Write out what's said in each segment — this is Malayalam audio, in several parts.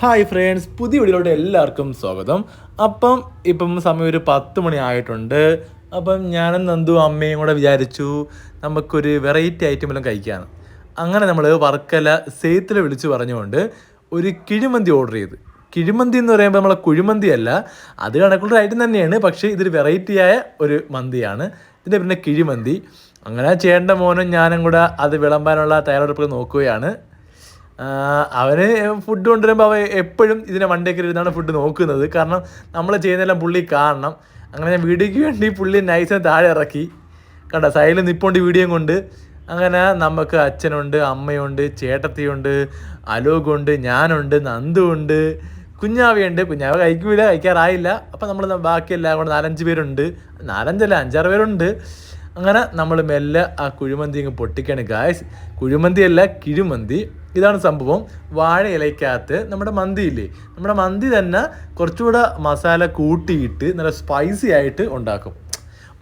ഹായ് ഫ്രണ്ട്സ് പുതിയ വീഡിയോയിലോട്ട് എല്ലാവർക്കും സ്വാഗതം. അപ്പം ഇപ്പം സമയം ഒരു പത്ത് മണി ആയിട്ടുണ്ട്. അപ്പം ഞാനും നന്ദു അമ്മയും കൂടെ വിചാരിച്ചു നമുക്കൊരു വെറൈറ്റി ഐറ്റം എല്ലാം കഴിക്കാൻ അങ്ങനെ നമ്മൾ വർക്കല സെയ്ത്തിൽ വിളിച്ച് പറഞ്ഞുകൊണ്ട് ഒരു കിഴിമന്തി ഓർഡർ ചെയ്ത്. കിഴിമന്തി എന്ന് പറയുമ്പോൾ നമ്മളെ കുഴിമന്തി അല്ല അത് കണക്കുള്ള ഐറ്റം തന്നെയാണ് പക്ഷേ ഇതൊരു വെറൈറ്റിയായ ഒരു മന്തിയാണ്. ഇതിന്റെ പിന്നെ കിഴിമന്തി. അങ്ങനെ ചേട്ടന്റെ മോനും ഞാനും കൂടെ അത് വിളമ്പാനുള്ള തയ്യാറെടുപ്പ് നോക്കുകയാണ്. അവന് ഫുഡ് കൊണ്ടുവരുമ്പോൾ അവൻ എപ്പോഴും ഇതിനെ വണ്ടിയൊക്കെ ഇരുന്നാണ് ഫുഡ് നോക്കുന്നത്. കാരണം നമ്മൾ ചെയ്യുന്നതെല്ലാം പുള്ളി കാണണം. അങ്ങനെ ഞാൻ വീഡിയോയ്ക്ക് വേണ്ടി പുള്ളി നൈസിനെ താഴെ ഇറക്കി. കണ്ട? സൈഡിൽ നിപ്പോണ്ട് വീഡിയോ കൊണ്ട്. അങ്ങനെ നമുക്ക് അച്ഛനുണ്ട് അമ്മയുണ്ട് ചേട്ടത്തിയുണ്ട് അലോകുണ്ട് ഞാനുണ്ട് നന്ദുണ്ട് കുഞ്ഞാവിയുണ്ട്. കുഞ്ഞാവ കഴിക്കൂല കഴിക്കാറായില്ല. അപ്പം നമ്മൾ ബാക്കി എല്ലാം കൂടെ നാലഞ്ച് പേരുണ്ട്. നാലഞ്ചല്ല അഞ്ചാറ് പേരുണ്ട്. അങ്ങനെ നമ്മൾ മെല്ലെ ആ കുഴിമന്തി അങ്ങ് പൊട്ടിക്കാണ്. ഗായ്സ് കുഴിമന്തി അല്ല കിഴിമന്തി. ഇതാണ് സംഭവം. വാഴ ഇലയ്ക്കകത്ത് നമ്മുടെ മന്തി ഇല്ലേ? നമ്മുടെ മന്തി തന്നെ കുറച്ചുകൂടെ മസാല കൂട്ടിയിട്ട് നല്ല സ്പൈസി ആയിട്ട് ഉണ്ടാക്കും.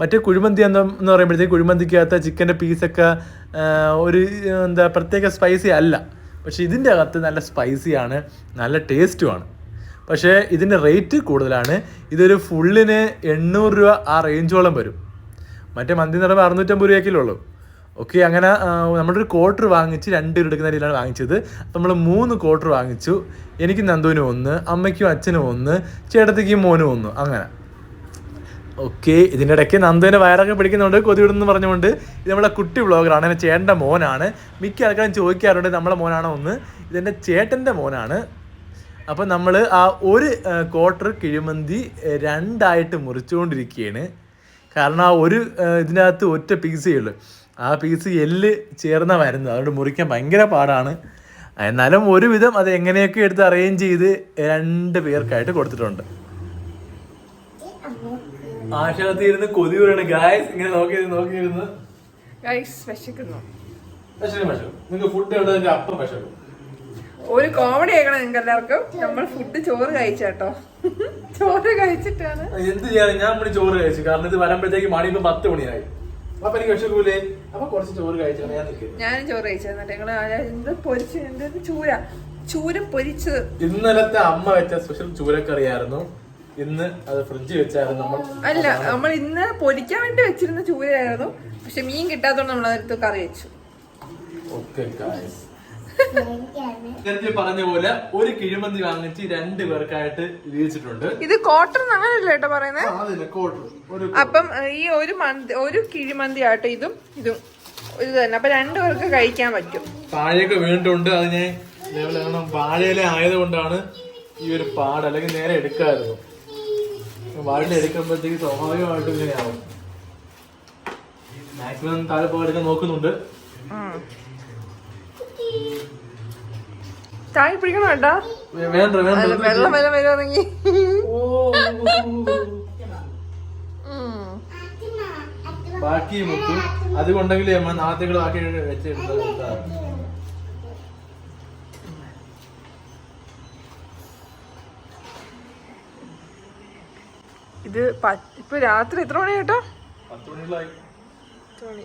മറ്റേ കുഴിമന്തി എന്ന് എന്ന് പറയുമ്പോഴത്തേക്ക് കുഴിമന്തിക്കകത്ത് ചിക്കന്റെ പീസൊക്കെ ഒരു എന്താ പ്രത്യേക സ്പൈസി അല്ല. പക്ഷെ ഇതിന്റെ അകത്ത് നല്ല സ്പൈസിയാണ് നല്ല ടേസ്റ്റുമാണ് പക്ഷേ ഇതിന്റെ റേറ്റ് കൂടുതലാണ്. ഇതൊരു ഫുള്ളിന് എണ്ണൂറ് രൂപ ആ റേഞ്ചോളം വരും. മറ്റേ മന്തി എന്ന് അറുന്നൂറ്റമ്പത് രൂപയൊക്കെ ഉള്ളൂ. ഓക്കെ അങ്ങനെ നമ്മുടെ ഒരു ക്വാർട്ടർ വാങ്ങിച്ച് രണ്ട് എടുക്കുന്ന രീതിയിലാണ് വാങ്ങിച്ചത്. നമ്മൾ മൂന്ന് ക്വാർട്ടർ വാങ്ങിച്ചു. എനിക്ക് നന്ദുവിനും ഒന്ന് അമ്മയ്ക്കും അച്ഛനും ഒന്ന് ചേട്ടത്തേക്കും മോനും ഒന്ന് അങ്ങനെ. ഓക്കെ ഇതിന്റെ ഇടയ്ക്ക് നന്ദുവിന്റെ വയറൊക്കെ പിടിക്കുന്നുണ്ട് കൊതിവിടുന്നു പറഞ്ഞുകൊണ്ട്. ഇത് നമ്മുടെ കുട്ടി വ്ളോഗറാണ് എന്റെ ചേട്ടന്റെ മോനാണ്. മിക്ക ആൾക്കാരും ചോദിക്കാറുണ്ട് നമ്മളെ മോനാണോ ഒന്ന് ഇതെന്റെ ചേട്ടന്റെ മോനാണ്. അപ്പം നമ്മൾ ആ ഒരു ക്വാർട്ടർ കിഴിമന്തി രണ്ടായിട്ട് മുറിച്ചുകൊണ്ടിരിക്കുകയാണ്. കാരണം ആ ഒരു ഇതിനകത്ത് ഒറ്റ പീസേ ഉള്ളൂ. ആ പീസ് എല്ല് ചേർന്ന വരുന്നത് അതുകൊണ്ട് മുറിക്കാൻ ഭയങ്കര പാടാണ്. എന്നാലും ഒരുവിധം അത് എങ്ങനെയൊക്കെ എടുത്ത് അറേഞ്ച് ചെയ്ത് രണ്ട് പേർക്കായിട്ട് കൊടുത്തിട്ടുണ്ട്. ആശാത്തി ഇരുന്ന് കൊതി വീണ് ഗായസ് ഇങ്ങനെ നോക്കി നോക്കിയിരുന്ന് നിങ്ങൾക്ക് ഫുഡ് അപ്പം വിശക്കും ഒരു കോമഡി ആക്കണം നിങ്ങൾക്ക് എല്ലാവർക്കും നമ്മൾ ഫുഡ് ചോറ് കഴിച്ചേട്ടോ. ചോറ് കഴിച്ചിട്ടാണ്. എന്ത് ചെയ്യാൻ ഞാൻ ഇവിടെ ചോറ് കഴിച്ചു. കാരണം ഇത് വരുമ്പോഴത്തേക്ക് മണി ഇപ്പൊ പത്ത് മണിയായി. അപ്പൊ എനിക്ക് വിഷക്കൂലേ അപ്പൊ കുറച്ച് ചോറ് കഴിച്ചാണ് ഞാൻ നിൽക്കുന്നത് ഞാനും ചോറ് കഴിച്ചത് എന്നിട്ട് എന്ത് പൊരിച്ച് എന്ത് ചൂര? ചൂര പൊരിച്ചത് ഇന്നലത്തെ അമ്മ വെച്ച സ്പെഷ്യൽ ചൂരക്കറിയായിരുന്നു. ഇന്ന് അത് ഫ്രിഡ്ജിൽ വെച്ചായിരുന്നു നമ്മൾ. അല്ല നമ്മൾ ഇന്ന് പൊരിക്കാൻ വേണ്ടി വെച്ചിരുന്ന ചൂരയായിരുന്നു. പക്ഷെ മീൻ കിട്ടാത്തോണ്ട് നമ്മൾ അതെടുത്ത് കറി വെച്ചു. ഓക്കെ നേരത്തെ പറഞ്ഞ പോലെ ഒരു കിഴിമന്തി വാങ്ങിച്ച് രണ്ടു പേർക്കായിട്ട് വീതിച്ചിട്ടുണ്ട് ഇത് കോട്ടർ അങ്ങനല്ലേ കേട്ടോ പറയുന്നത് അപ്പം ഈ ഒരു മന്തി ഒരു കിഴിമന്തി ആട്ടോ ഇതും ഇതും ഇത് തന്നെ. അപ്പൊ രണ്ടു പേർക്ക് കഴിക്കാൻ പറ്റും. താഴെയൊക്കെ വീണിട്ടുണ്ട് അത് ഞാൻ വാഴയില ആയതുകൊണ്ടാണ് ഈ ഒരു പാട് അല്ലെങ്കിൽ നേരെ എടുക്കാമായിരുന്നു വാഴ എടുക്കുമ്പോഴത്തേക്ക് സ്വാഭാവികമായിട്ടും ഇങ്ങനെയാവും. മാക്സിമം താഴെ പോകാൻ നോക്കുന്നുണ്ട്. ചായ പിടിക്കണം കേട്ടാ വേ- വേണ്ട വേണ്ട അല്ല, വെള്ളം വരെ ഓ. ബാക്കി മുത്തു. അതുകൊണ്ടെങ്കിൽ അമ്മ നാളത്തേക്ക് ബാക്കി വെച്ചെടുത്തത് ഇത് ഇപ്പൊ രാത്രി എത്ര മണി കേട്ടോ പത്ത് മണി?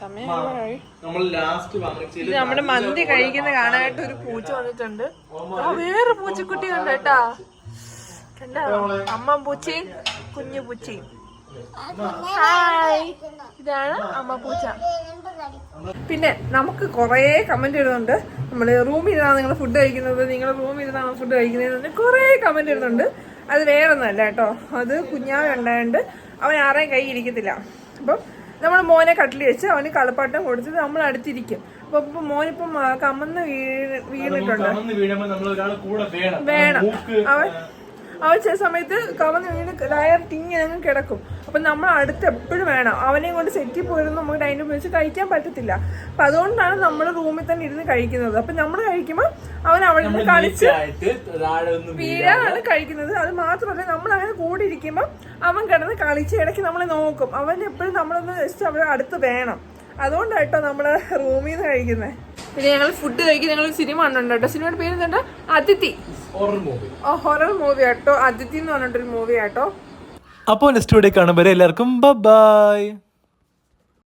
നമ്മൾ ലാസ്റ്റ് നമ്മുടെ മന്തി കഴിക്കുന്ന കാണാനായിട്ട് ഒരു പൂച്ച വന്നിട്ടുണ്ട്. ആ വേറെ പൂച്ചക്കുട്ടി ഉണ്ട്. കേട്ടാ കണ്ടോ അമ്മ പൂച്ചയും കുഞ്ഞു പൂച്ചയും. ഹായ്. ഇതാണ് അമ്മ പൂച്ച. പിന്നെ നമുക്ക് കുറേ കമന്റ് ഇടുന്നുണ്ട്. നമ്മൾ റൂമിൽ ഇരുന്നാണ് നിങ്ങൾ ഫുഡ് കഴിക്കുന്നത്. നിങ്ങൾ റൂമിൽ ഇരുന്നാണ് ഫുഡ് കഴിക്കുന്നത് കുറേ കമന്റ് ഇടുന്നുണ്ട്. അത് വേറെ ഒന്നല്ല കേട്ടോ. അത് കുഞ്ഞാവ് ഉണ്ടായതുകൊണ്ട് അവൻ ആരെയും കൈ ഇരിക്കത്തില്ല. അപ്പം നമ്മൾ മോനെ കട്ടിൽ വെച്ച് അവന് കളപ്പാട്ടം കൊടുത്ത് നമ്മൾ അടുത്തിരിക്കും. അപ്പൊ ഇപ്പൊ മോനിപ്പം കമന്ന് വീണ് വീണിട്ടുണ്ട്. കമന്ന് വേണം. അവൻ അവൻ ചില സമയത്ത് കവന്ന് വീണ് ഡയറക്റ്റ് ഇങ്ങനെ അങ്ങ് കിടക്കും. അപ്പൊ നമ്മൾ അടുത്ത് എപ്പോഴും വേണം. അവനെയും കൊണ്ട് സെറ്റിൽ പോയിരുന്നു നമുക്ക് ഡൈനിങ് ടേബിൾ വെച്ച് കഴിക്കാൻ പറ്റത്തില്ല. അപ്പൊ അതുകൊണ്ടാണ് നമ്മൾ റൂമിൽ തന്നെ ഇരുന്ന് കഴിക്കുന്നത്. അപ്പൊ നമ്മൾ കഴിക്കുമ്പോൾ അവൻ അവിടെ നിന്ന് കളിച്ച് വീഴാനാണ് കഴിക്കുന്നത്. അത് മാത്രമല്ല നമ്മൾ അങ്ങനെ കൂടി ഇരിക്കുമ്പോൾ അവൻ കിടന്ന് കളിച്ച് ഇടയ്ക്ക് നമ്മളെ നോക്കും. അവൻ എപ്പോഴും നമ്മളൊന്ന് ജസ്റ്റ് അവിടെ അടുത്ത് വേണം. അതുകൊണ്ടായിട്ടോ നമ്മൾ റൂമിൽ നിന്ന് കഴിക്കുന്നത് പിന്നെ ഞങ്ങൾ ഫുഡ് കഴിക്കുന്ന ഞങ്ങൾ സിനിമ കണ്ടുണ്ട് കേട്ടോ. സിനിമയുടെ പേര് എന്താ അതിഥി. ഓ ഹൊറർ മൂവി ആട്ടോ. അതിഥി എന്ന് പറഞ്ഞിട്ടൊരു മൂവി ആട്ടോ. അപ്പോൾ നെക്സ്റ്റ് വീഡിയോ കാണുമ്പോൾ എല്ലാവർക്കും ബൈ